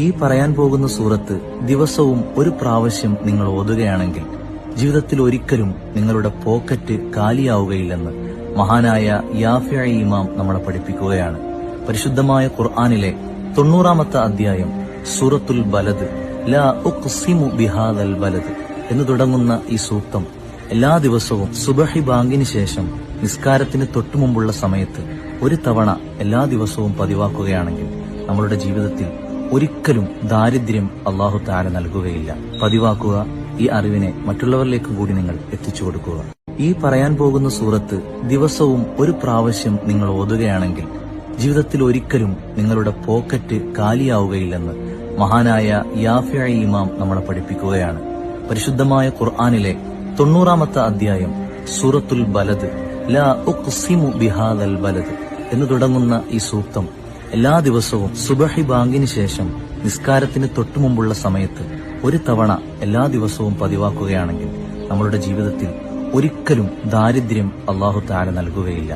ഈ പറയാൻ പോകുന്ന സൂറത്ത് ദിവസവും ഒരു പ്രാവശ്യം നിങ്ങൾ ഓതുകയാണെങ്കിൽ ജീവിതത്തിൽ ഒരിക്കലും നിങ്ങളുടെ പോക്കറ്റ് കാലിയാവുകയില്ലെന്ന് മഹാനായ യാഫിയ ഇമാം നമ്മളെ പഠിപ്പിക്കുകയാണ്. പരിശുദ്ധമായ ഖുർആാനിലെ തൊണ്ണൂറാമത്തെ അധ്യായം സൂറത്തുൽ ബലദ് ലാ ഉഖ്സിമു ബിഹാദൽ ബലദ് എന്ന് തുടങ്ങുന്ന ഈ സൂക്തം എല്ലാ ദിവസവും സുബഹി ബാങ്കിന് ശേഷം നിസ്കാരത്തിന് തൊട്ടുമുമ്പുള്ള സമയത്ത് ഒരു തവണ എല്ലാ ദിവസവും പതിവാക്കുകയാണെങ്കിൽ നമ്മളുടെ ജീവിതത്തിൽ ഒരിക്കലും ദാരിദ്ര്യം അള്ളാഹു താര നൽകുകയില്ല. പതിവാക്കുക ഈ അറിവിനെ മറ്റുള്ളവരിലേക്ക് കൂടി നിങ്ങൾ എത്തിച്ചു കൊടുക്കുക. ഈ പറയാൻ പോകുന്ന സൂറത്ത് ദിവസവും ഒരു പ്രാവശ്യം നിങ്ങൾ ഓതുകയാണെങ്കിൽ ജീവിതത്തിൽ ഒരിക്കലും നിങ്ങളുടെ പോക്കറ്റ് കാലിയാവുകയില്ലെന്ന് മഹാനായ യാഫിയ ഇമാം നമ്മളെ പഠിപ്പിക്കുകയാണ്. പരിശുദ്ധമായ ഖുർആാനിലെ തൊണ്ണൂറാമത്തെ അധ്യായം സൂറത്തുൽ ബലദ് ലാ ബിഹാദൽ ബലദ് എന്ന് തുടങ്ങുന്ന ഈ സൂക്തം എല്ലാ ദിവസവും സുബഹി ബാങ്കിന് ശേഷം നിസ്കാരത്തിന് തൊട്ടുമുമ്പുള്ള സമയത്ത് ഒരു തവണ എല്ലാ ദിവസവും പതിവാക്കുകയാണെങ്കിൽ നമ്മളുടെ ജീവിതത്തിൽ ഒരിക്കലും ദാരിദ്ര്യം അള്ളാഹു താര നൽകുകയില്ല.